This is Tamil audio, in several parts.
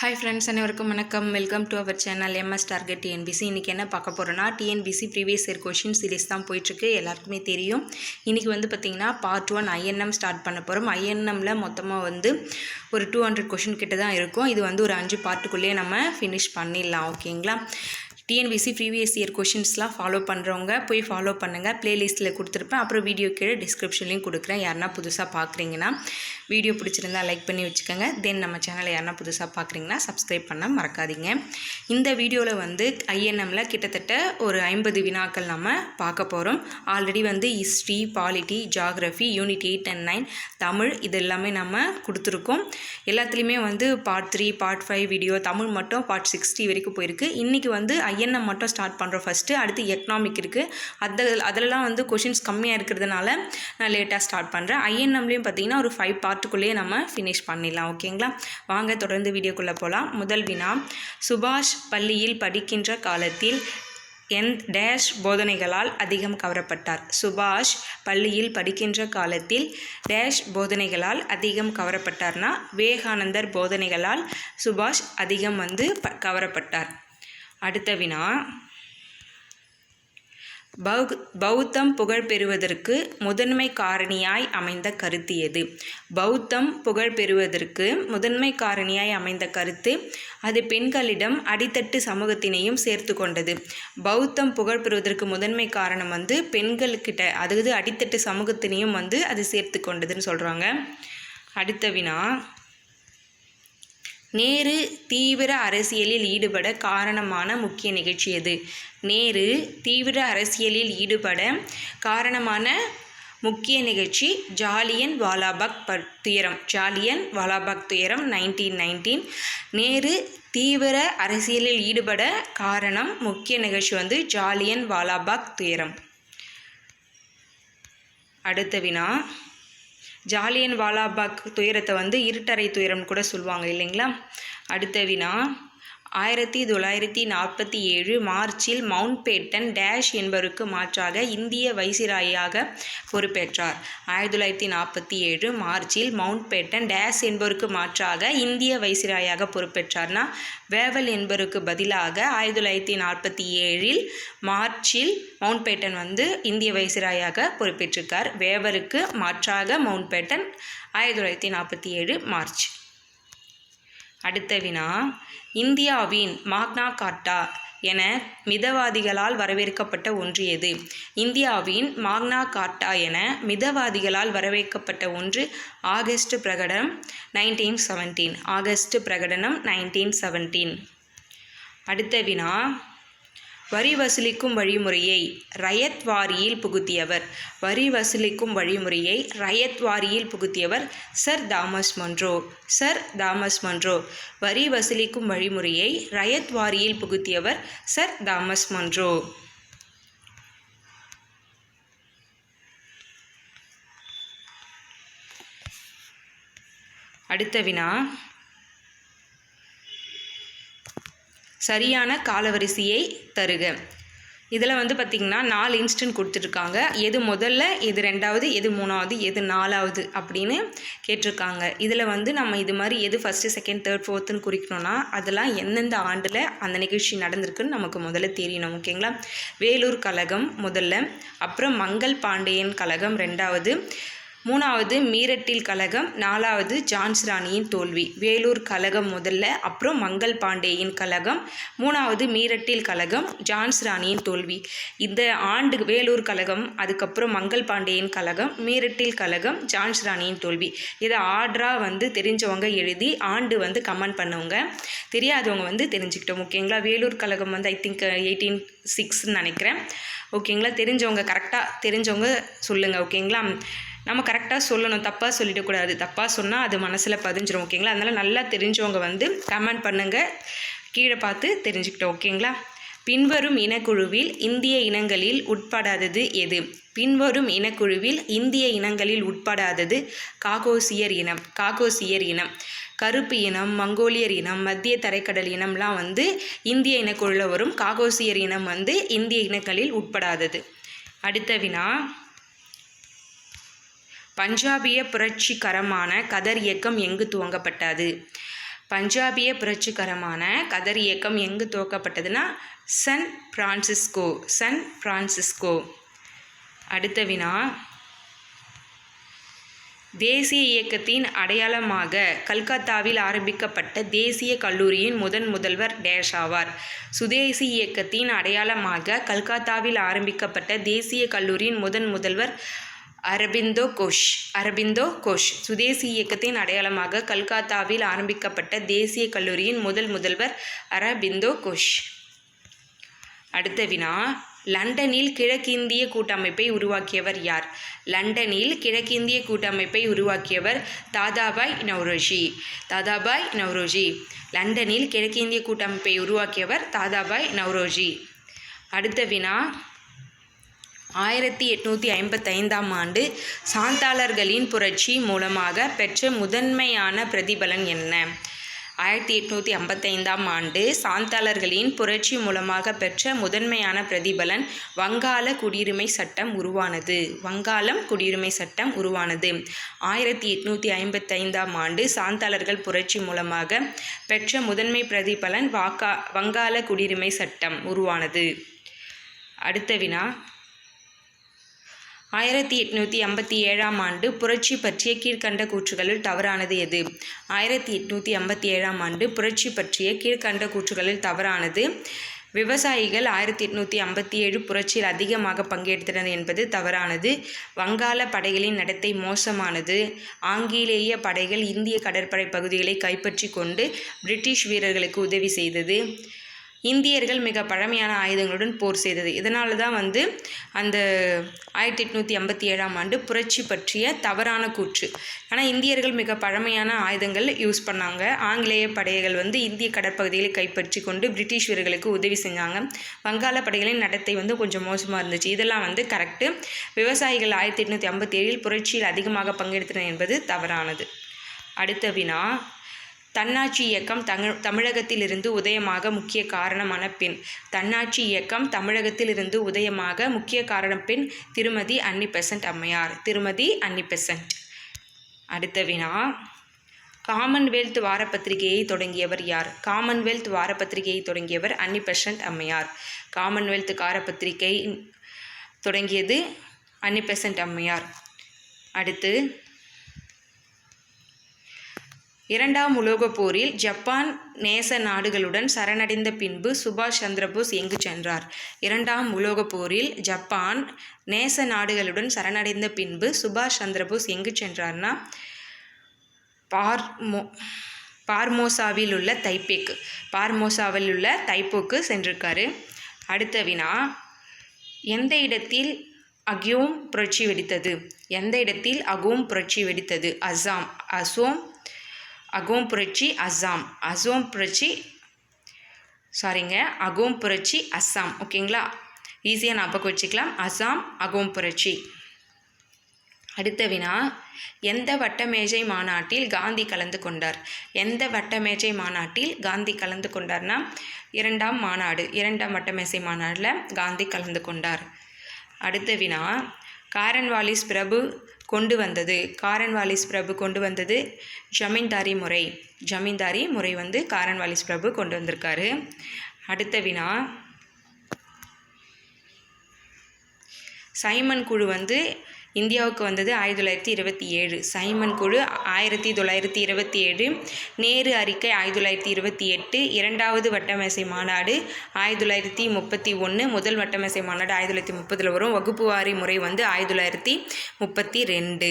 ஹாய் ஃப்ரெண்ட்ஸ் அனைவருக்கும் வணக்கம். Welcome to our channel MS target TNPSC இன்றைக்கி என்ன பார்க்க போகிறோன்னா TNPSC previous year question series தான் போயிட்டுருக்கு. எல்லாருக்குமே தெரியும். இன்றைக்கி வந்து பார்த்திங்கன்னா பார்ட் ஒன் ஐஎன்எம் ஸ்டார்ட் பண்ண போகிறோம் ஐஎன்எம்மில் மொத்தமாக வந்து ஒரு டூ ஹண்ட்ரட் கொஷின் கிட்ட தான் இருக்கும். இது வந்து ஒரு அஞ்சு பார்ட்டுக்குள்ளேயே நம்ம ஃபினிஷ் பண்ணிடலாம் ஓகேங்களா டிஎன்பிசி ப்ரீவியஸ் இயர் கொஷின்ஸ்லாம் ஃபாலோ பண்ணுறவங்க போய் ஃபாலோ பண்ணுங்கள் ப்ளேலிஸ்ட்டில் கொடுத்துருப்பேன். அப்புறம் வீடியோ கீழே டிஸ்கிரிப்ஷன்லேயும் கொடுக்குறேன். யாருன்னா புதுசாக பார்க்குறீங்கன்னா வீடியோ பிடிச்சிருந்தா லைக் பண்ணி வச்சுக்கோங்க. தென் நம்ம சேனலை யாருன்னா புதுசாக பார்க்குறீங்கன்னா சப்ஸ்கிரைப் பண்ண மறக்காதீங்க. இந்த வீடியோவில் வந்து ஐஎன்எம்மில் கிட்டத்தட்ட ஒரு ஐம்பது வினாக்கள் நம்ம பார்க்க போகிறோம் ஆல்ரெடி வந்து history polity geography unit eight and nine Tamil இது எல்லாமே நம்ம கொடுத்துருக்கோம். எல்லாத்துலேயுமே வந்து part three part five video Tamil மட்டும் பார்ட் சிக்ஸ்டி வரைக்கும் போயிருக்கு. இன்றைக்கி வந்து ஐஎன்எம் மட்டும் ஸ்டார்ட் பண்ணுறோம் ஃபஸ்ட்டு அடுத்து எக்கனாமிக் இருக்குது அது அதிலலாம் வந்து கொஷின்ஸ் கம்மியாக இருக்கிறதுனால நான் லேட்டாக ஸ்டார்ட் பண்ணுறேன் ஐஎன்எம்லேயும் பார்த்தீங்கன்னா ஒரு ஃபைவ் பார்ட் பார்ட்டுக்குள்ளேயே நம்ம ஃபினிஷ் பண்ணிடலாம் ஓகேங்களா? வாங்க தொடர்ந்து வீடியோக்குள்ளே போகலாம் முதல் வினா சுபாஷ் பள்ளியில் படிக்கின்ற காலத்தில் என் டேஷ் போதனைகளால் அதிகம் கவரப்பட்டார். சுபாஷ் பள்ளியில் படிக்கின்ற காலத்தில் டேஷ் போதனைகளால் அதிகம் கவரப்பட்டார்னா விவேகானந்தர் போதனைகளால் சுபாஷ் அதிகம் வந்து ப கவரப்பட்டார். அடுத்த வினா பௌத் பௌத்தம் புகழ் பெறுவதற்கு முதன்மை காரணியாய் அமைந்த கருத்து எது? பௌத்தம் புகழ் பெறுவதற்கு முதன்மை காரணியாய் அமைந்த கருத்து அது பெண்களிடம் அடித்தட்டு சமூகத்தினையும் சேர்த்து கொண்டது. பௌத்தம் புகழ் பெறுவதற்கு முதன்மை காரணம் வந்து பெண்கள்கிட்ட அதாவது அடித்தட்டு சமூகத்தினையும் வந்து அது சேர்த்து கொண்டதுன்னு சொல்கிறாங்க அடுத்த வினா நேரு தீவிர அரசியலில் ஈடுபட காரணமான முக்கிய நிகழ்ச்சி எது? நேரு தீவிர அரசியலில் ஈடுபட காரணமான முக்கிய நிகழ்ச்சி ஜாலியன் வாலாபாக் ப துயரம். ஜாலியன் வாலாபாக் துயரம் நைன்டீன் நைன்டீன் நேரு தீவிர அரசியலில் ஈடுபட காரணம் முக்கிய நிகழ்ச்சி வந்து ஜாலியன் வாலாபாக் துயரம். அடுத்த வினா. ஜாலியன் வாலாபாக் துயரத்தை வந்து இருட்டறை துயரம்னு கூட சொல்லுவாங்க இல்லைங்களா? அடுத்த வினா. ஆயிரத்தி தொள்ளாயிரத்தி நாற்பத்தி ஏழு மார்ச்சில் மவுண்ட்பேட்டன் டேஷ் என்பவருக்கு மாற்றாக இந்திய வைசிராயாக பொறுப்பேற்றார். ஆயிரத்தி தொள்ளாயிரத்தி நாற்பத்தி ஏழு மார்ச்சில் மவுண்ட்பேட்டன் டேஷ் என்பவருக்கு மாற்றாக இந்திய வைசிராயாக பொறுப்பேற்றார்னா வேவல் என்பவருக்கு பதிலாக ஆயிரத்தி தொள்ளாயிரத்தி நாற்பத்தி ஏழில் மார்ச்சில் மவுண்ட்பேட்டன் வந்து இந்திய வைசிராயாக பொறுப்பேற்றிருக்கார். வேவருக்கு மாற்றாக மவுண்ட்பேட்டன் ஆயிரத்தி தொள்ளாயிரத்தி நாற்பத்தி ஏழு மார்ச். அடுத்த வினா இந்தியாவின் மாக்னா கார்ட்டா என மிதவாதிகளால் வரவேற்கப்பட்ட ஒன்று எது? இந்தியாவின் மாக்னா கார்ட்டா என மிதவாதிகளால் வரவேற்கப்பட்ட ஒன்று ஆகஸ்ட் பிரகடனம் நைன்டீன் செவன்டீன் ஆகஸ்ட் பிரகடனம் நைன்டீன் செவன்டீன் அடுத்த வினா வரி வசூலிக்கும் வழிமுறையை ரயத் வாரியில் புகுத்தியவர். வரி வசூலிக்கும் வழிமுறையை ரயத் வாரியில் புகுத்தியவர் sir Thomas Munro. Sir Thomas Munro. வரி வசூலிக்கும் வழிமுறையை ரயத் வாரியில் புகுத்தியவர் சர் தாமஸ் மன்றோ. அடுத்த வினா சரியான காலவரிசையை தருக. இதில் வந்து பார்த்திங்கன்னா நாலு இன்ஸ்டன்ட் கொடுத்துருக்காங்க. எது முதல்ல எது ரெண்டாவது எது மூணாவது எது நாலாவது அப்படின்னு கேட்டிருக்காங்க. இதில் வந்து நம்ம இது மாதிரி எது ஃபஸ்ட்டு செகண்ட் தேர்ட் ஃபோர்த்துன்னு குறிக்கணும்னா அதெல்லாம் எந்தெந்த ஆண்டில் அந்த நிகழ்ச்சி நடந்திருக்குன்னு நமக்கு முதல்ல தெரியணும் ஓகேங்களா? வேலூர் கழகம் முதல்ல அப்புறம் மங்கள் பாண்டியன் கழகம் ரெண்டாவது மூணாவது மீரட்டில் கழகம் நாலாவது ஜான்ஸ் ராணியின் தோல்வி. வேலூர் கழகம் முதல்ல அப்புறம் மங்கள் பாண்டேயின் கழகம் மூணாவது மீரட்டில் கழகம் ஜான்ஸ் ராணியின் தோல்வி. இந்த ஆண்டு வேலூர் கழகம் அதுக்கப்புறம் மங்கள் பாண்டேயின் கழகம் மீரட்டில் கழகம் ஜான்ஸ் ராணியின் தோல்வி. இதை ஆர்டராக வந்து தெரிஞ்சவங்க எழுதி ஆண்டு வந்து கமெண்ட் பண்ணவங்க. தெரியாதவங்க வந்து தெரிஞ்சுக்கிட்டோம் ஓகேங்களா? வேலூர் கழகம் வந்து ஐ திங்க் எயிட்டீன் சிக்ஸ்ன்னு நினைக்கிறேன். ஓகேங்களா? தெரிஞ்சவங்க கரெக்டாக தெரிஞ்சவங்க சொல்லுங்கள் ஓகேங்களா? நம்ம கரெக்டாக சொல்லணும். தப்பாக சொல்லிடக்கூடாது தப்பாக சொன்னால் அது மனசில் பதிஞ்சிடும் ஓகேங்களா? அதனால் நல்லா தெரிஞ்சவங்க வந்து கமெண்ட் பண்ணுங்கள் கீழே பார்த்து தெரிஞ்சுக்கிட்டோம் ஓகேங்களா? பின்வரும் இனக்குழுவில் இந்திய இனங்களில் உட்படாதது எது? பின்வரும் இனக்குழுவில் இந்திய இனங்களில் உட்படாதது காகோசியர் இனம். காகோசியர் இனம். கருப்பு இனம் மங்கோலியர் இனம் மத்திய தரைக்கடல் இனம்லாம் வந்து இந்திய இனக்குழுவில் வரும். காகோசியர் இனம் வந்து இந்திய இனங்களில் உட்படாதது. அடுத்த வினா. பஞ்சாபிய புரட்சிகரமான கதர் இயக்கம் எங்கு துவங்கப்பட்டது? பஞ்சாபிய புரட்சிகரமான கதர் இயக்கம் எங்கு துவக்கப்பட்டதுன்னா சன் பிரான்சிஸ்கோ சன் பிரான்சிஸ்கோ. அடுத்த வினா. தேசிய இயக்கத்தின் அடையாளமாக கல்கத்தாவில் ஆரம்பிக்கப்பட்ட தேசிய கல்லூரியின் முதன் முதல்வர் டேஷ் ஆவார். சுதேசி இயக்கத்தின் அடையாளமாக கல்கத்தாவில் ஆரம்பிக்கப்பட்ட தேசிய கல்லூரியின் முதன் முதல்வர் அரபிந்தோ கோஷ். அரபிந்தோ கோஷ் சுதேசி இயக்கத்தின் அடையாளமாக கல்கத்தாவில் ஆரம்பிக்கப்பட்ட தேசிய கல்லூரியின் முதல் முதல்வர் அரபிந்தோ கோஷ். அடுத்த வினா. லண்டனில் கிழக்கிந்திய கூட்டமைப்பை உருவாக்கியவர் யார்? லண்டனில் கிழக்கிந்திய கூட்டமைப்பை உருவாக்கியவர் தாதாபாய் நவ்ரோஜி. தாதாபாய் நவ்ரோஜி. லண்டனில் கிழக்கிந்திய கூட்டமைப்பை உருவாக்கியவர் தாதாபாய் நவ்ரோஜி. அடுத்த வினா. ஆயிரத்தி எட்நூற்றி ஐம்பத்தைந்தாம் ஆண்டு சாந்தாளர்களின் புரட்சி மூலமாக பெற்ற முதன்மையான பிரதிபலன் என்ன? ஆயிரத்தி எட்நூற்றி ஐம்பத்தைந்தாம் ஆண்டு சாந்தாளர்களின் புரட்சி மூலமாக பெற்ற முதன்மையான பிரதிபலன் வங்காள குடியுரிமை சட்டம் உருவானது. வங்காளம் குடியுரிமை சட்டம் உருவானது. ஆயிரத்தி எட்நூற்றி ஐம்பத்தைந்தாம் ஆண்டு சாந்தாளர்கள் புரட்சி மூலமாக பெற்ற முதன்மை பிரதிபலன் வாக்கா வங்காள குடியுரிமை சட்டம் உருவானது. அடுத்த வினா. ஆயிரத்தி எட்நூற்றி ஐம்பத்தி ஏழாம் ஆண்டு புரட்சி பற்றிய கீழ்கண்ட கூற்றுகளில் தவறானது எது? ஆயிரத்தி எட்நூற்றி ஐம்பத்தி ஏழாம் ஆண்டு புரட்சி பற்றிய கீழ்கண்ட கூற்றுகளில் தவறானது. விவசாயிகள் ஆயிரத்தி எட்நூற்றி ஐம்பத்தி ஏழு புரட்சியில் அதிகமாக பங்கெடுத்தனர் என்பது தவறானது. வங்காள படைகளின் நடத்தை மோசமானது. ஆங்கிலேய படைகள் இந்திய கடற்படை பகுதிகளை கைப்பற்றி கொண்டு பிரிட்டிஷ் வீரர்களுக்கு உதவி செய்தது. இந்தியர்கள் மிக பழமையான ஆயுதங்களுடன் போர் செய்தது. இதனால தான் வந்து அந்த ஆயிரத்தி எட்நூற்றி ஐம்பத்தி ஏழாம் ஆண்டு புரட்சி பற்றிய தவறான கூற்று. ஆனால் இந்தியர்கள் மிக பழமையான ஆயுதங்கள் யூஸ் பண்ணாங்க. ஆங்கிலேய படைகள் வந்து இந்திய கடற்பகுதிகளை கைப்பற்றி கொண்டு பிரிட்டிஷ் வீரர்களுக்கு உதவி செஞ்சாங்க. வங்காள படைகளின் நடத்தை வந்து கொஞ்சம் மோசமாக இருந்துச்சு. இதெல்லாம் வந்து கரெக்டு விவசாயிகள் ஆயிரத்தி எட்நூற்றி ஐம்பத்தி ஏழில் புரட்சியில் அதிகமாக பங்கெடுத்தனர் என்பது தவறானது. அடுத்த வினா. தன்னாட்சி இயக்கம் தமிழ் தமிழகத்திலிருந்து உதயமாக முக்கிய காரணமான பெண். தன்னாட்சி இயக்கம் தமிழகத்திலிருந்து உதயமாக முக்கிய காரணம் பெண் திருமதி அன்னி பெசன்ட் அம்மையார். திருமதி அன்னி பெசன்ட் அடுத்த வினா. காமன்வெல்த் வாரப்பத்திரிகையை தொடங்கியவர் யார்? காமன்வெல்த் வாரப்பத்திரிகையை தொடங்கியவர் அன்னி பெசன்ட் அம்மையார். காமன்வெல்த் காரப்பத்திரிகை தொடங்கியது அன்னி பெசன்ட் அம்மையார். அடுத்து இரண்டாம் உலோகப் போரில் ஜப்பான் நேச நாடுகளுடன் சரணடைந்த பின்பு சுபாஷ் சந்திரபோஸ் எங்கு சென்றார்? இரண்டாம் உலோகப் போரில் ஜப்பான் நேச நாடுகளுடன் சரணடைந்த பின்பு சுபாஷ் சந்திரபோஸ் எங்கு சென்றார்னா? பார்மோ பார்மோசாவில் உள்ள தைப்பேக்கு பார்மோசாவில் உள்ள தைப்போக்கு சென்றிருக்காரு. அடுத்த வினா எந்த இடத்தில் அக்யோம் புரட்சி வெடித்தது? எந்த இடத்தில் அகோம் புரட்சி வெடித்தது? அசாம் அசோம் அகோம் புரட்சி அஸ்ஸாம் அசோம். புரட்சி சாரிங்க அகோம் புரட்சி அஸ்ஸாம் ஓகேங்களா ஈஸியாக ஞாபகம் வச்சுக்கலாம் அஸ்ஸாம் அகோம் புரட்சி அடுத்த வினா எந்த வட்டமேஜை மாநாட்டில் காந்தி கலந்து கொண்டார்? எந்த வட்டமேஜை மாநாட்டில் காந்தி கலந்து கொண்டார்னா இரண்டாம் மாநாடு இரண்டாம் வட்டமேசை மாநாட்டில் காந்தி கலந்து கொண்டார். அடுத்த வினா காரன்வாலிஸ் பிரபு கொண்டு வந்தது. காரன்வாலிஸ் பிரபு கொண்டு வந்தது ஜமீன்தாரி முறை. ஜமீன்தாரி முறை வந்து காரன்வாலிஸ் பிரபு கொண்டு வந்திருக்காரு. அடுத்த வினா. சைமன் குழு வந்து இந்தியாவுக்கு வந்தது ஆயிரத்தி தொள்ளாயிரத்தி இருபத்தி ஏழு சைமன் குழு ஆயிரத்தி தொள்ளாயிரத்தி இருபத்தி ஏழு நேரு அறிக்கை ஆயிரத்தி தொள்ளாயிரத்தி இருபத்தி எட்டு இரண்டாவது வட்டமேசை மாநாடு ஆயிரத்தி தொள்ளாயிரத்தி முப்பத்தி ஒன்று முதல் வட்டமேசை மாநாடு ஆயிரத்தி தொள்ளாயிரத்தி முப்பதில் வரும் வகுப்பு வாரி முறை வந்து ஆயிரத்தி தொள்ளாயிரத்தி முப்பத்தி ரெண்டு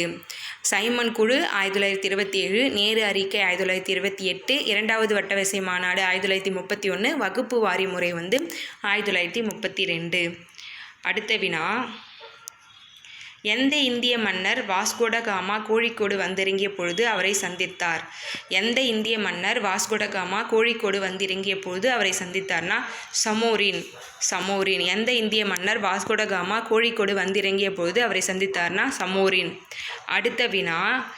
சைமன் குழு ஆயிரத்தி தொள்ளாயிரத்தி இருபத்தி ஏழு நேரு அறிக்கை ஆயிரத்தி தொள்ளாயிரத்தி இருபத்தி எட்டு இரண்டாவது வட்டவசை மாநாடு ஆயிரத்தி தொள்ளாயிரத்தி முப்பத்தி ஒன்று வகுப்பு வாரி முறை வந்து ஆயிரத்தி தொள்ளாயிரத்தி முப்பத்தி ரெண்டு அடுத்த வினா எந்த இந்திய மன்னர் வாஸ்கோடகாமா கோழிக்கோடு வந்திறங்கிய பொழுது அவரை சந்தித்தார்? எந்த இந்திய மன்னர் வாஸ்கோடகாமா கோழிக்கோடு வந்திறங்கிய பொழுது அவரை சந்தித்தார்னா? சமோரின் சமோரின். எந்த இந்திய மன்னர் வாஸ்கோடகாமா கோழிக்கோடு வந்திறங்கிய பொழுது அவரை சந்தித்தார்னா? சமோரின். அடுத்த வினா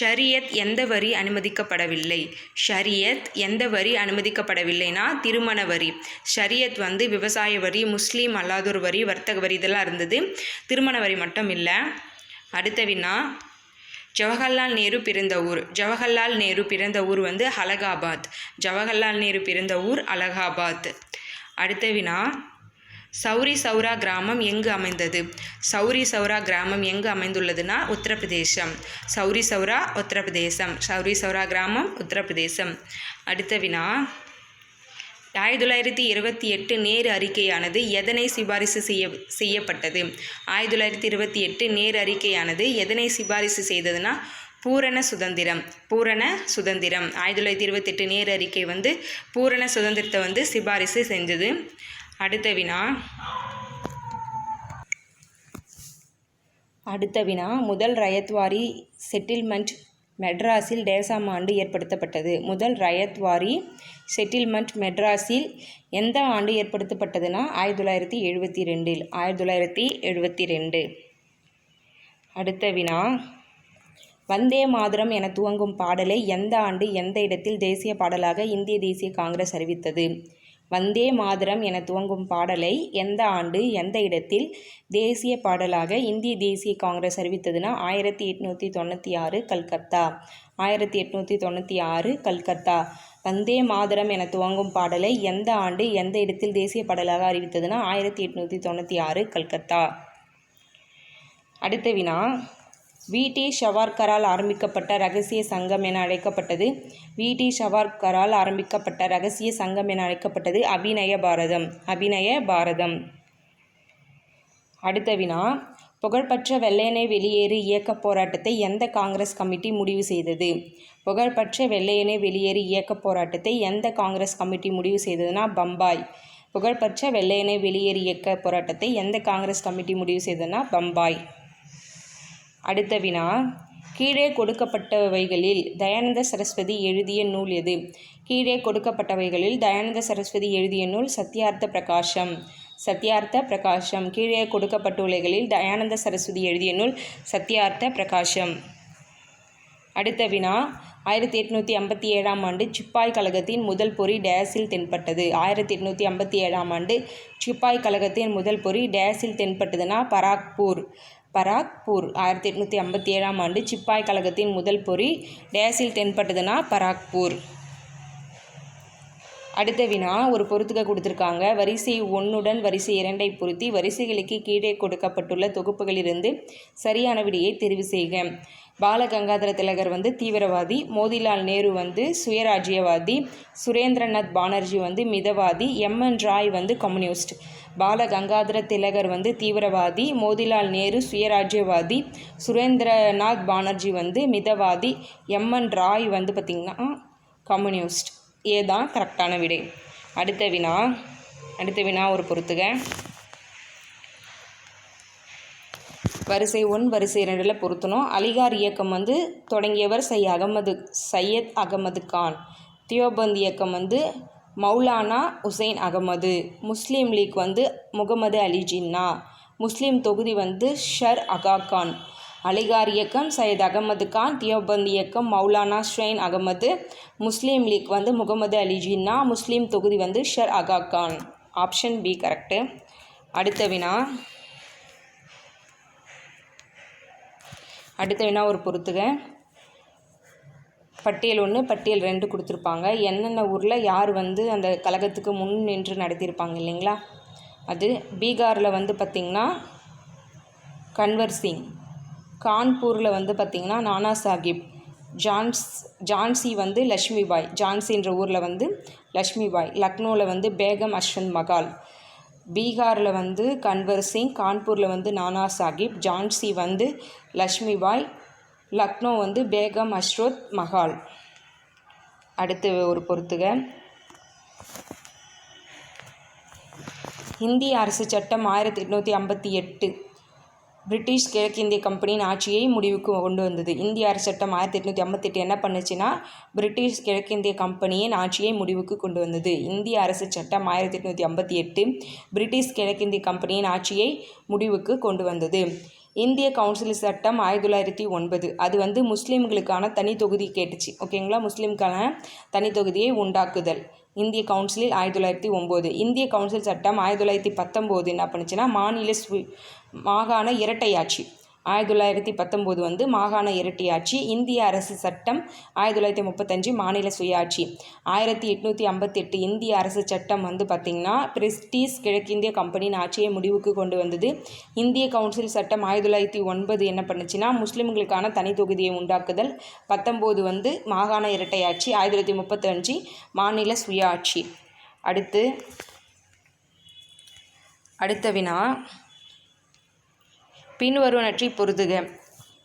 ஷரியத் எந்த வரி அனுமதிக்கப்படவில்லை. ஷரியத் எந்த வரி அனுமதிக்கப்படவில்லைனா திருமண வரி. ஷரியத் வந்து விவசாய வரி முஸ்லீம் அல்லாதோர் வரி வர்த்தக வரி இதெல்லாம் இருந்தது. திருமண வரி மட்டும் இல்லை. அடுத்த வினா ஜவஹர்லால் நேரு பிறந்த ஊர். ஜவஹர்லால் நேரு பிறந்த ஊர் வந்து அலகாபாத். ஜவஹர்லால் நேரு பிறந்த ஊர் அலகாபாத். அடுத்த வினா சௌரி சௌரா கிராமம் எங்கு அமைந்தது? சௌரி சௌரா கிராமம் எங்கு அமைந்துள்ளதுன்னா உத்தரப்பிரதேசம். சௌரி சௌரா உத்தரப்பிரதேசம். சௌரி சௌரா கிராமம் உத்தரப்பிரதேசம். அடுத்த வினா. ஆயிரத்தி தொள்ளாயிரத்தி இருபத்தி எட்டு நேரு அறிக்கையானது எதனை சிபாரிசு செய்ய செய்யப்பட்டது? ஆயிரத்தி தொள்ளாயிரத்தி இருபத்தி எட்டு நேரு அறிக்கையானது எதனை சிபாரிசு செய்ததுன்னா பூரண சுதந்திரம் பூரண சுதந்திரம். ஆயிரத்தி தொள்ளாயிரத்தி இருபத்தெட்டு நேரு அறிக்கை வந்து பூரண சுதந்திரத்தை வந்து சிபாரிசு செஞ்சது. அடுத்த வினா. அடுத்த வினா முதல் ரயத்வாரி செட்டில்மெண்ட் மெட்ராஸில் டேசாம் ஆண்டு ஏற்படுத்தப்பட்டது. முதல் ரயத்வாரி செட்டில்மெண்ட் மெட்ராஸில் எந்த ஆண்டு ஏற்படுத்தப்பட்டதுன்னா ஆயிரத்தி தொள்ளாயிரத்தி எழுபத்தி ரெண்டில். ஆயிரத்தி தொள்ளாயிரத்தி எழுபத்தி ரெண்டு. அடுத்த வினா. வந்தே மாதரம் என துவங்கும் பாடலை எந்த ஆண்டு எந்த இடத்தில் தேசிய பாடலாக இந்திய தேசிய காங்கிரஸ் அறிவித்தது? வந்தே மாதரம் என துவங்கும் பாடலை எந்த ஆண்டு எந்த இடத்தில் தேசிய பாடலாக இந்திய தேசிய காங்கிரஸ் அறிவித்ததுன்னா ஆயிரத்தி எட்நூற்றி தொண்ணூற்றி ஆறு கல்கத்தா. ஆயிரத்தி எட்நூற்றி தொண்ணூற்றி ஆறு கல்கத்தா. வந்தே மாதரம் என துவங்கும் பாடலை எந்த ஆண்டு எந்த இடத்தில் தேசிய பாடலாக அறிவித்ததுன்னா ஆயிரத்தி எட்நூற்றி தொண்ணூற்றி ஆறு கல்கத்தா. அடுத்த வினா வி.டி. ஷவார்கரால் ஆரம்பிக்கப்பட்ட ரகசிய சங்கம் என அழைக்கப்பட்டது. வி.டி. ஷவார்கரால் ஆரம்பிக்கப்பட்ட ரகசிய சங்கம் என அழைக்கப்பட்டது அபிநய பாரதம். அபிநய பாரதம். அடுத்த வினா. புகழ்பெற்ற வெள்ளையனே வெளியேறு இயக்கப் போராட்டத்தை எந்த காங்கிரஸ் கமிட்டி முடிவு செய்தது? புகழ்பெற்ற வெள்ளையனே வெளியேறு இயக்கப் போராட்டத்தை எந்த காங்கிரஸ் கமிட்டி முடிவு செய்ததுனா பம்பாய். புகழ்பெற்ற வெள்ளையனே வெளியேறு இயக்க போராட்டத்தை எந்த காங்கிரஸ் கமிட்டி முடிவு செய்ததுனா பம்பாய். அடுத்த வினா. கீழே கொடுக்கப்பட்டவைகளில் தயானந்த சரஸ்வதி எழுதிய நூல் எது? கீழே கொடுக்கப்பட்டவைகளில் தயானந்த சரஸ்வதி எழுதிய நூல் சத்யார்த்த பிரகாஷம். சத்யார்த்த பிரகாஷம். கீழே கொடுக்கப்பட்டுள்ளவைகளில் தயானந்த சரஸ்வதி எழுதிய நூல் சத்யார்த்த பிரகாஷம். அடுத்த வினா. ஆயிரத்தி எட்நூற்றி ஐம்பத்தி ஏழாம் ஆண்டு சிப்பாய் கழகத்தின் முதல் பொறி டேஸில் தென்பட்டது. ஆயிரத்தி எட்நூற்றி ஐம்பத்தி ஏழாம் ஆண்டு சிப்பாய் கழகத்தின் முதல் பொறி டேஸில் தென்பட்டதுன்னா பராக்பூர். பராக்பூர் ஆயிரத்தி எட்நூற்றி ஐம்பத்தி ஏழாம் ஆண்டு சிப்பாய் கழகத்தின் முதல் பொறி டேஸில் தென்பட்டதுன்னா பராக்பூர். அடுத்த வினா ஒரு பொருத்துக கொடுத்துருக்காங்க. வரிசை ஒன்றுடன் வரிசை இரண்டை பொருத்தி வரிசைகளுக்கு கீழே கொடுக்கப்பட்டுள்ள தொகுப்புகளிலிருந்து சரியான விடையை தெரிவு செய்க. பாலகங்காதர திலகர் வந்து தீவிரவாதி மோதிலால் நேரு வந்து சுயராஜ்யவாதி சுரேந்திரநாத் பானர்ஜி வந்து மிதவாதி எம்என் ராய் வந்து கம்யூனிஸ்ட். பால கங்காதர திலகர் வந்து தீவிரவாதி மோதிலால் நேரு சுயராஜ்யவாதி சுரேந்திரநாத் பானர்ஜி வந்து மிதவாதி எம்என் ராய் வந்து பார்த்திங்கன்னா கம்யூனிஸ்ட். ஏதான் கரெக்டான விடை. அடுத்த வினா அடுத்த வினா ஒரு பொறுத்துக. வரிசை ஒன் வரிசை ரெண்டில் பொருத்தணும். அலிகார் இயக்கம் வந்து தொடங்கியவர் சை அகமது சையத் அகமது கான். தியோபந்த் இயக்கம் வந்து மௌலானா உசைன் அகமது முஸ்லீம் லீக் வந்து முகமது அலி ஜின்னா முஸ்லீம் தொகுதி வந்து ஷர் அகா கான் அலிகார் இயக்கம் சையத் அகமது கான் தியோபந்த் இயக்கம் மௌலானா ஷைன் அகமது முஸ்லீம் லீக் வந்து முகமது அலி ஜின்னா முஸ்லீம் தொகுதி வந்து sir Aga Khan. Option B correct அடுத்த வினா. அடுத்த வினா ஒரு பொறுத்துக. பட்டியல் ஒன்று பட்டியல் ரெண்டு கொடுத்துருப்பாங்க. என்னென்ன ஊரில் யார் வந்து அந்த கழகத்துக்கு முன் நின்று நடத்தியிருப்பாங்க இல்லைங்களா? அது பீகாரில் வந்து பார்த்திங்கன்னா கன்வர் சிங் கான்பூரில் வந்து பார்த்திங்கன்னா நானா சாஹிப் ஜான்ஸ் ஜான்சி வந்து லக்ஷ்மி பாய் ஜான்சின்ற ஊரில் வந்து லக்ஷ்மிபாய் லக்னோவில் வந்து பேகம் அஸ்வந்த் மகால் பீகாரில் வந்து கன்வர் சிங் கான்பூரில் வந்து நானா சாஹிப் ஜான்சி வந்து லக்ஷ்மிபாய் லக்னோ வந்து பேகம் அஷ்ரோத் மஹால். அடுத்து ஒரு பொறுத்துக. இந்திய அரசு சட்டம் ஆயிரத்தி எட்நூற்றி ஐம்பத்தி எட்டு. பிரிட்டிஷ் கிழக்கிந்திய கம்பெனியின் ஆட்சியை முடிவுக்கு கொண்டு வந்தது. இந்திய அரசு சட்டம் ஆயிரத்தி எட்நூற்றி ஐம்பத்தெட்டு என்ன பண்ணுச்சுன்னா பிரிட்டிஷ் கிழக்கிந்திய கம்பெனியின் ஆட்சியை முடிவுக்கு கொண்டு வந்தது. இந்திய அரசு சட்டம் ஆயிரத்தி எட்நூற்றி ஐம்பத்தி எட்டு பிரிட்டிஷ் கிழக்கிந்திய கம்பெனியின் ஆட்சியை முடிவுக்கு கொண்டு வந்தது. இந்திய கவுன்சில் சட்டம் ஆயிரத்தி தொள்ளாயிரத்தி ஒன்பது. அது வந்து முஸ்லீம்களுக்கான தனி தொகுதி கேட்டுச்சு. ஓகேங்களா முஸ்லீம்கான தனி தொகுதியை உண்டாக்குதல். இந்திய கவுன்சிலில் ஆயிரத்தி தொள்ளாயிரத்தி ஒம்பது இந்திய கவுன்சில் சட்டம் ஆயிரத்தி தொள்ளாயிரத்தி பத்தொம்போது என்ன பண்ணுச்சுன்னா மாநில மாகாண இரட்டையாட்சி ஆயிரத்தி தொள்ளாயிரத்தி பத்தொம்போது வந்து மாகாண இரட்டியாட்சி இந்திய அரசு சட்டம் ஆயிரத்தி தொள்ளாயிரத்தி முப்பத்தஞ்சு மாநில சுயாட்சி. ஆயிரத்தி எட்நூற்றி ஐம்பத்தெட்டு இந்திய அரசு சட்டம் வந்து பார்த்திங்கன்னா பிரெஸ்டீஸ் கிழக்கிந்திய கம்பெனியின் ஆட்சியை முடிவுக்கு கொண்டு வந்தது. இந்திய கவுன்சில் சட்டம் ஆயிரத்தி தொள்ளாயிரத்தி ஒன்பது என்ன பண்ணுச்சுன்னா முஸ்லிம்களுக்கான தனி தொகுதியை உண்டாக்குதல். பத்தொம்போது வந்து மாகாண இரட்டையாட்சி ஆயிரத்தி தொள்ளாயிரத்தி முப்பத்தஞ்சு மாநில சுயாட்சி. அடுத்து அடுத்த வினா. பின்வருவனற்றி பொருதுக.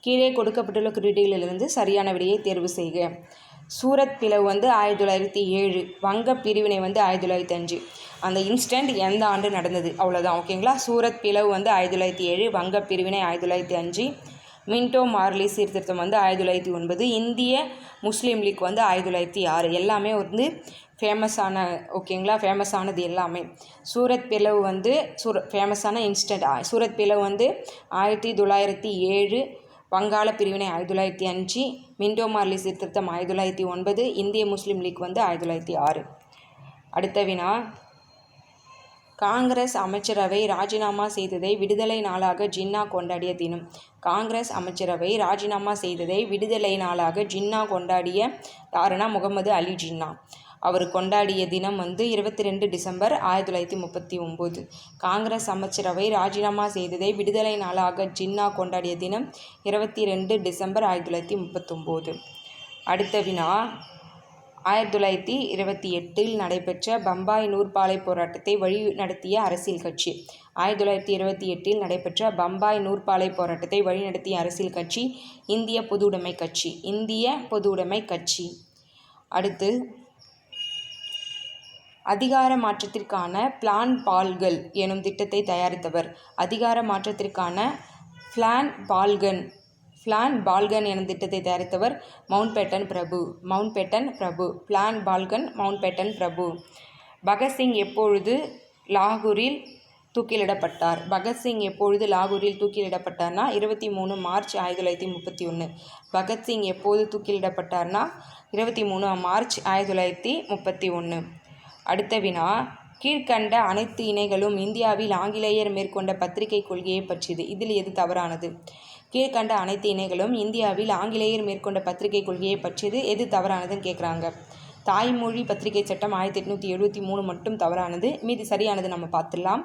கீழே கொடுக்கப்பட்டுள்ள குறியீடுகளிலிருந்து சரியான விடையை தேர்வு செய்க. சூரத் பிளவு வந்து ஆயிரத்தி தொள்ளாயிரத்தி ஏழு. வங்க பிரிவினை வந்து ஆயிரத்தி தொள்ளாயிரத்தி அஞ்சு. அந்த இன்ஸ்டன்ட் எந்த ஆண்டு நடந்தது? அவ்வளோதான் ஓகேங்களா சூரத் பிளவு வந்து ஆயிரத்தி தொள்ளாயிரத்தி ஏழு வங்க பிரிவினை ஆயிரத்தி தொள்ளாயிரத்தி அஞ்சு. மின்டோ மார்லி சீர்திருத்தம் வந்து ஆயிரத்தி தொள்ளாயிரத்தி ஒன்பது. இந்திய முஸ்லீம் லீக் வந்து ஆயிரத்தி தொள்ளாயிரத்தி ஆறு. எல்லாமே வந்து ஃபேமஸான ஓகேங்களா ஃபேமஸானது எல்லாமே. சூரத் பிளவு வந்து சூர ஃபேமஸான இன்ஸ்டன்ட் சூரத் பிளவு வந்து ஆயிரத்தி தொள்ளாயிரத்தி ஏழு வங்காள பிரிவினை ஆயிரத்தி தொள்ளாயிரத்தி அஞ்சு மின்டோ மார்லி சீர்திருத்தம் ஆயிரத்தி தொள்ளாயிரத்தி ஒன்பது இந்திய முஸ்லீம் லீக் வந்து ஆயிரத்தி தொள்ளாயிரத்தி ஆறு. அடுத்த வினா. காங்கிரஸ் அமைச்சரவை ராஜினாமா செய்ததை விடுதலை நாளாக ஜின்னா கொண்டாடிய தினம். காங்கிரஸ் அமைச்சரவை ராஜினாமா செய்ததை விடுதலை நாளாக ஜின்னா கொண்டாடிய யாருன்னா முகமது அலி ஜின்னா. அவர் கொண்டாடிய தினம் வந்து இருபத்தி ரெண்டு டிசம்பர் ஆயிரத்தி தொள்ளாயிரத்தி முப்பத்தி ஒம்பது. காங்கிரஸ் அமைச்சரவை ராஜினாமா செய்ததை விடுதலை நாளாக ஜின்னா கொண்டாடிய தினம் இருபத்தி ரெண்டு டிசம்பர் ஆயிரத்தி தொள்ளாயிரத்தி முப்பத்தொம்போது. அடுத்த வினா ஆயிரத்தி தொள்ளாயிரத்தி இருபத்தி எட்டில் நடைபெற்ற பம்பாய் நூற்பாலை போராட்டத்தை வழி நடத்திய அரசியல் கட்சி. ஆயிரத்தி தொள்ளாயிரத்தி இருபத்தி எட்டில் நடைபெற்ற பம்பாய் நூற்பாலை போராட்டத்தை வழிநடத்திய அரசியல் கட்சி இந்திய பொதுவுடைமை கட்சி இந்திய பொதுவுடைமை கட்சி. அடுத்து அதிகார மாற்றத்திற்கான பிளான் பால்கள் எனும் திட்டத்தை தயாரித்தவர். அதிகார மாற்றத்திற்கான பிளான் பால்கன் பிளான் பால்கன் எனும் திட்டத்தை தயாரித்தவர் மவுண்ட் பேட்டன் பிரபு. மவுண்ட் பேட்டன் பிரபு. பிளான் பால்கன் மவுண்ட் பேட்டன் பிரபு பகத்சிங் எப்பொழுது லாகூரில் தூக்கிலிடப்பட்டார்? பகத்சிங் எப்பொழுது லாகூரில் தூக்கிலிடப்பட்டார்னா இருபத்தி மூணு மார்ச் ஆயிரத்தி தொள்ளாயிரத்தி முப்பத்தி ஒன்று பகத்சிங் எப்போது தூக்கிலிடப்பட்டார்னா இருபத்தி மூணு மார்ச் ஆயிரத்தி தொள்ளாயிரத்தி முப்பத்தி ஒன்று அடுத்த வினா கீழ்கண்ட அனைத்து இணைகளும் இந்தியாவில் ஆங்கிலேயர் மேற்கொண்ட பத்திரிகை கொள்கையை பற்றியது. இதில் எது தவறானது? கீழ்கண்ட அனைத்து இணைகளும் இந்தியாவில் ஆங்கிலேயர் மேற்கொண்ட பத்திரிகை கொள்கையை பற்றியது எது தவறானதுன்னு கேட்குறாங்க தாய்மொழி பத்திரிகை சட்டம் ஆயிரத்தி எட்நூற்றி எழுபத்தி மூணு மட்டும் தவறானது. மீதி சரியானது நம்ம பார்த்துடலாம்.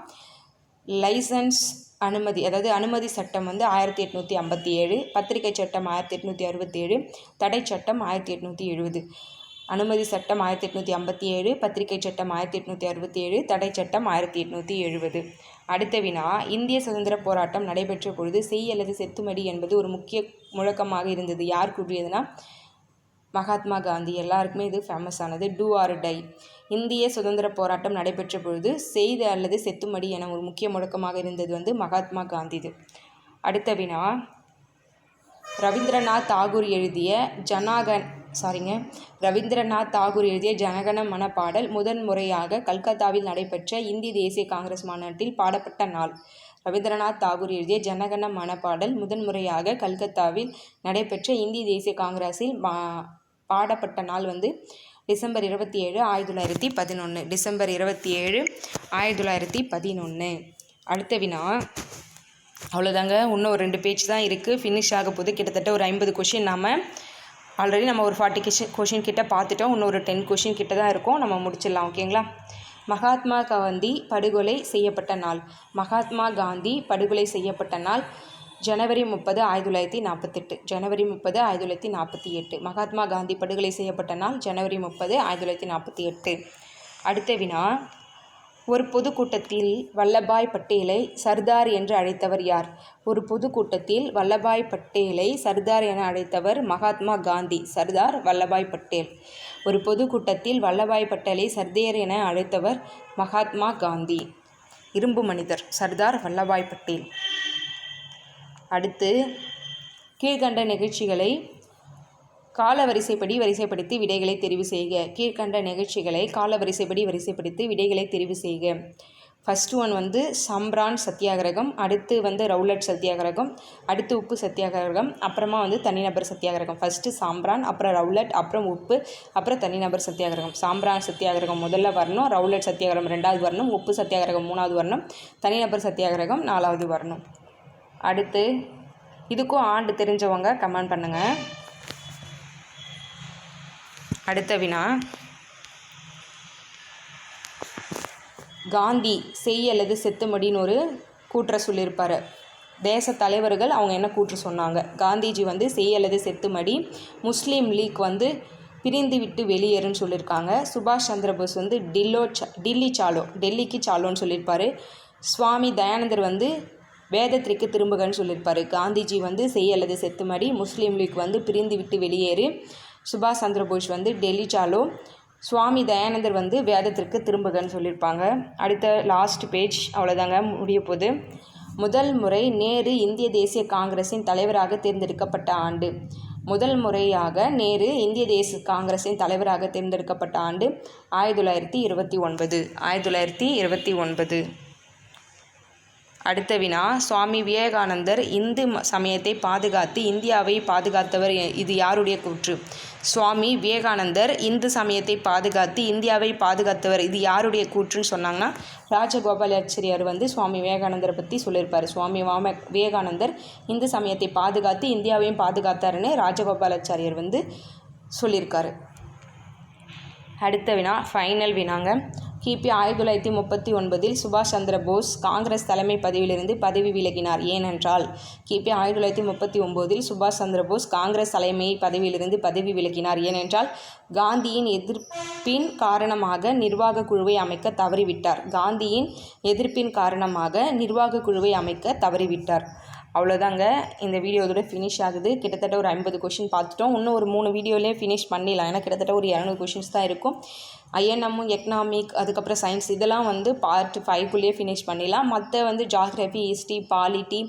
லைசன்ஸ் அனுமதி அதாவது அனுமதி சட்டம் வந்து ஆயிரத்தி எட்நூற்றி ஐம்பத்தி ஏழு பத்திரிகை சட்டம் ஆயிரத்தி எட்நூற்றி அறுபத்தேழு தடை சட்டம் ஆயிரத்தி எட்நூற்றி எழுபது அனுமதி சட்டம் ஆயிரத்தி எட்நூற்றி ஐம்பத்தி ஏழு பத்திரிகை சட்டம் ஆயிரத்தி எட்நூற்றி அறுபத்தி ஏழு தடை சட்டம் ஆயிரத்தி எட்நூற்றி எழுபது. அடுத்த வினா இந்திய சுதந்திர போராட்டம் நடைபெற்ற பொழுது செய் அல்லது செத்துமடி என்பது ஒரு முக்கிய முழக்கமாக இருந்தது. யார் கூறியதுன்னா மகாத்மா காந்தி. எல்லாருக்குமே இது ஃபேமஸானது டூ ஆர் டை இந்திய சுதந்திர போராட்டம் நடைபெற்ற பொழுது செய்து அல்லது செத்துமடி என ஒரு முக்கிய முழக்கமாக இருந்தது வந்து மகாத்மா காந்திது. அடுத்த வினா ரவீந்திரநாத் தாகூர் எழுதிய ஜனாகன் சாரிங்க ரவீந்திரநாத் தாகூர் எழுதிய ஜனகண மன பாடல் முதன் முறையாக கல்கத்தாவில் நடைபெற்ற இந்தி தேசிய காங்கிரஸ் மாநாட்டில் பாடப்பட்ட நாள். ரவீந்திரநாத் தாகூர் எழுதிய ஜனகண மனப்பாடல் முதன்முறையாக கல்கத்தாவில் நடைபெற்ற இந்திய தேசிய காங்கிரஸில் பாடப்பட்ட நாள் வந்து டிசம்பர் இருபத்தி ஏழு ஆயிரத்தி தொள்ளாயிரத்தி பதினொன்று டிசம்பர் இருபத்தி ஏழு ஆயிரத்தி தொள்ளாயிரத்தி பதினொன்று அடுத்த வினா. அவ்வளோதாங்க. இன்னும் ஒரு ரெண்டு பேஜ் தான் இருக்குது ஃபினிஷ் ஆக போது கிட்டத்தட்ட ஒரு ஐம்பது கொஷின் நாம் ஆல்ரெடி நம்ம ஒரு ஃபார்ட்டி கொஷின் கொஷின் கிட்டே பார்த்துட்டோம். இன்னும் ஒரு டென் கொஷின் கிட்ட தான் இருக்கும். நம்ம முடிச்சிடலாம் ஓகேங்களா மகாத்மா காந்தி படுகொலை செய்யப்பட்ட நாள். மகாத்மா காந்தி படுகொலை செய்யப்பட்ட நாள் ஜனவரி முப்பது ஆயிரத்தி தொள்ளாயிரத்தி நாற்பத்தெட்டு. ஜனவரி முப்பது ஆயிரத்தி தொள்ளாயிரத்தி நாற்பத்தி எட்டு. மகாத்மா காந்தி படுகொலை செய்யப்பட்ட நாள் ஜனவரி முப்பது ஆயிரத்தி தொள்ளாயிரத்தி நாற்பத்தி எட்டு. அடுத்த வினா. ஒரு பொதுக்கூட்டத்தில் வல்லபாய் பட்டேலை சர்தார் என்று அழைத்தவர் யார்? ஒரு பொதுக்கூட்டத்தில் வல்லபாய் பட்டேலை சர்தார் என அழைத்தவர் மகாத்மா காந்தி சர்தார் வல்லபாய் பட்டேல். ஒரு பொதுக்கூட்டத்தில் வல்லபாய் பட்டேலை சர்தார் என அழைத்தவர் மகாத்மா காந்தி. இரும்பு மனிதர் சர்தார் வல்லபாய் பட்டேல். அடுத்து கீழ்கண்ட நிகழ்ச்சிகளை கால வரிசைப்படி வரிசைப்படுத்தி விடைகளை தெரிவு செய்க. கீழ்கண்ட நிகழ்ச்சிகளை கால வரிசைப்படி வரிசைப்படுத்தி விடைகளை தெரிவு செய்க. ஃபஸ்ட்டு ஒன் வந்து சம்ரான் சத்தியாகிரகம் அடுத்து வந்து ரவுலட் சத்தியாகிரகம் அடுத்து உப்பு சத்தியாகிரகம் அப்புறமா வந்து தனிநபர் சத்தியாகிரகம் ஃபஸ்ட்டு சாம்பிரான் அப்புறம் ரவுலட் அப்புறம் உப்பு அப்புறம் தனிநபர் சத்தியாகிரகம் சாம்பிரான் சத்தியாகிரகம் முதல்ல வரணும் ரவுலட் சத்தியாகிரகம் ரெண்டாவது வரணும் உப்பு சத்தியாகிரகம் மூணாவது வரணும் தனிநபர் சத்தியாகிரகம் நாலாவது வரணும். அடுத்து இதுக்கும் ஆண்டு தெரிஞ்சவங்க கமெண்ட் பண்ணுங்கள் அடுத்த வினா. காந்தி செய் அல்லது செத்துமடின்னு ஒரு கூற்றை சொல்லியிருப்பார். தேச தலைவர்கள் அவங்க என்ன கூற்று சொன்னாங்க? காந்திஜி வந்து செய் அல்லது செத்துமடி முஸ்லீம் லீக் வந்து பிரிந்து விட்டு வெளியேறுன்னு சொல்லியிருக்காங்க. சுபாஷ் சந்திரபோஸ் வந்து டில்லோ டில்லி சாலோ டெல்லிக்கு சாலோன்னு சொல்லியிருப்பாரு. சுவாமி தயானந்தர் வந்து வேதத்திற்கு திரும்புகன்னு சொல்லியிருப்பார். காந்திஜி வந்து செய் அல்லது செத்துமடி முஸ்லீம் லீக் வந்து பிரிந்து விட்டு வெளியேறு. சுபாஷ் சந்திரபோஸ் வந்து டெல்லி சாலோ சுவாமி தயானந்தர் வந்து வேதத்திற்கு திரும்புகன்னு சொல்லியிருப்பாங்க. அடுத்த லாஸ்ட் பேஜ் அவ்வளோதாங்க முடிய போது. முதல் முறை நேரு இந்திய தேசிய காங்கிரஸின் தலைவராக தேர்ந்தெடுக்கப்பட்ட ஆண்டு. முதல் முறையாக நேரு இந்திய தேசிய காங்கிரஸின் தலைவராக தேர்ந்தெடுக்கப்பட்ட ஆண்டு ஆயிரத்தி தொள்ளாயிரத்தி இருபத்தி ஒன்பது. ஆயிரத்தி தொள்ளாயிரத்தி இருபத்தி ஒன்பது. அடுத்த வினா சுவாமி விவேகானந்தர் இந்து சமயத்தை பாதுகாத்து இந்தியாவை பாதுகாத்தவர் இது யாருடைய கூற்று? சுவாமி விவேகானந்தர் இந்து சமயத்தை பாதுகாத்து இந்தியாவை பாதுகாத்தவர். இது யாருடைய கூற்றுன்னு சொன்னாங்கன்னா ராஜகோபாலாச்சாரியார் வந்து சுவாமி விவேகானந்தரை பற்றி சொல்லியிருப்பார். சுவாமி வாம விவேகானந்தர் இந்து சமயத்தை பாதுகாத்து இந்தியாவையும் பாதுகாத்தாருன்னு ராஜகோபாலாச்சாரியார் வந்து சொல்லியிருக்காரு. அடுத்த வினா ஃபைனல் வினாங்க. கிபி ஆயிரத்தி தொள்ளாயிரத்தி முப்பத்தி ஒன்பதில் சுபாஷ் சந்திர போஸ் காங்கிரஸ் தலைமை பதவியிலிருந்து பதவி விலகினார். ஏனென்றால் கிபி ஆயிரத்தி தொள்ளாயிரத்தி முப்பத்தி ஒம்போதில் சுபாஷ் சந்திர போஸ் காங்கிரஸ் தலைமை பதவியிலிருந்து பதவி விலகினார். ஏனென்றால் காந்தியின் எதிர்ப்பின் காரணமாக நிர்வாக குழுவை அமைக்க தவறிவிட்டார். காந்தியின் எதிர்ப்பின் காரணமாக நிர்வாக குழுவை அமைக்க தவறிவிட்டார். அவ்வளோதாங்க இந்த வீடியோ இதோட ஃபினிஷ் ஆகுது. கிட்டத்தட்ட ஒரு ஐம்பது கொஷின் பார்த்துட்டோம். இன்னும் ஒரு மூணு வீடியோலேயே ஃபினிஷ் பண்ணிடலாம். ஏன்னா கிட்டத்தட்ட ஒரு இரநூறு கொஷின்ஸ் தான் இருக்கும். ஐஎன்எம்மு எக்கனாமிக் அதுக்கப்புறம் சயின்ஸ் இதெல்லாம் வந்து பார்ட் ஃபைவ்க்குள்ளேயே ஃபினிஷ் பண்ணிடலாம். மற்ற வந்து ஜாகிரஃபி ஹிஸ்ட்ரி பாலிட்டி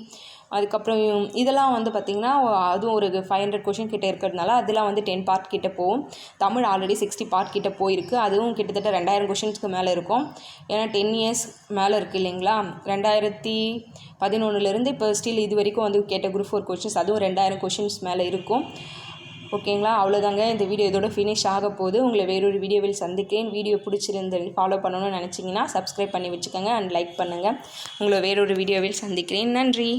அதுக்கப்புறம் இதெல்லாம் வந்து பார்த்திங்கன்னா அதுவும் ஒரு ஃபைவ் ஹண்ட்ரட் கொஷின் கிட்டே இருக்கிறதுனால அதெல்லாம் வந்து டென் பார்ட் கிட்டே போகும். தமிழ் ஆல்ரெடி சிக்ஸ்டி பார்ட் கிட்டே போயிருக்கு. அதுவும் கிட்டத்தட்ட ரெண்டாயிரம் கொஷின்ஸ்க்கு மேலே இருக்கும். ஏன்னா டென் இயர்ஸ் மேலே இருக்குது இல்லைங்களா? ரெண்டாயிரத்தி பதினொன்றுலேருந்து இப்போ ஸ்டில் இது வரைக்கும் வந்து கேட்ட குரூப் ஃபோர் கொஷின்ஸ் அதுவும் ரெண்டாயிரம் கொஷின்ஸ் மேலே இருக்கும். ஓகேங்களா? அவ்வளோதாங்க இந்த வீடியோ இதோட ஃபினிஷ் ஆக போது உங்களை வேறொரு வீடியோவில் சந்திக்கிறேன். வீடியோ பிடிச்சிருந்து ஃபாலோ பண்ணணும்னு நினச்சிங்கன்னா சப்ஸ்கிரைப் பண்ணி வச்சுக்கோங்க அண்ட் லைக் பண்ணுங்கள் உங்களை வேறொரு வீடியோவில் சந்திக்கிறேன். நன்றி.